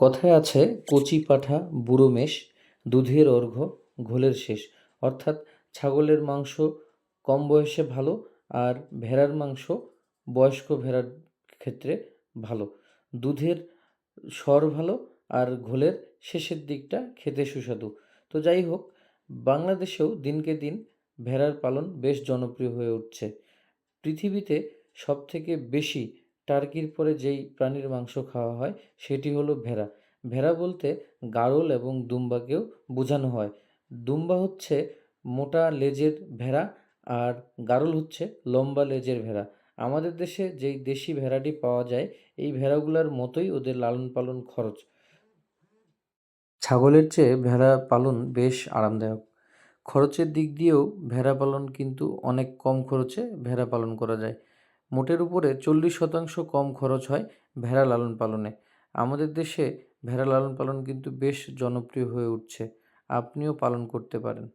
কথায় আছে, কচি পাঁঠা, বুড়ো মেষ, দুধের অর্ঘ্য ঘোলের শেষ। অর্থাৎ ছাগলের মাংস কম বয়সে ভালো আর ভেড়ার মাংস বয়স্ক ভেড়ার ক্ষেত্রে ভালো। দুধের স্বর ভালো আর ঘোলের শেষের দিকটা খেতে সুস্বাদু। তো যাই হোক, বাংলাদেশেও দিনকে দিন ভেড়ার পালন বেশ জনপ্রিয় হয়ে উঠছে। পৃথিবীতে সবথেকে বেশি টার্কির পরে যেই প্রাণীর মাংস খাওয়া হয়, সেটি হলো ভেড়া। ভেড়া বলতে গাড়ল এবং দুম্বাকেও বোঝানো হয়। দুম্বা হচ্ছে মোটা লেজের ভেড়া আর গাড়ল হচ্ছে লম্বা লেজের ভেড়া। আমাদের দেশে যেই দেশি ভেড়াটি পাওয়া যায়, এই ভেড়াগুলোর মতোই ওদের লালন পালন খরচ। ছাগলের চেয়ে ভেড়া পালন বেশ আরামদায়ক। খরচের দিক দিয়েও ভেড়া পালন কিন্তু অনেক কম খরচে ভেড়া পালন করা যায়। মোটের উপরে চল্লিশ শতাংশ কম খরচ হয় ভেড়া লালন পালনে। আমাদের দেশে ভেড়া লালন পালন কিন্তু বেশ জনপ্রিয় হয়ে উঠছে। আপনিও পালন করতে পারেন।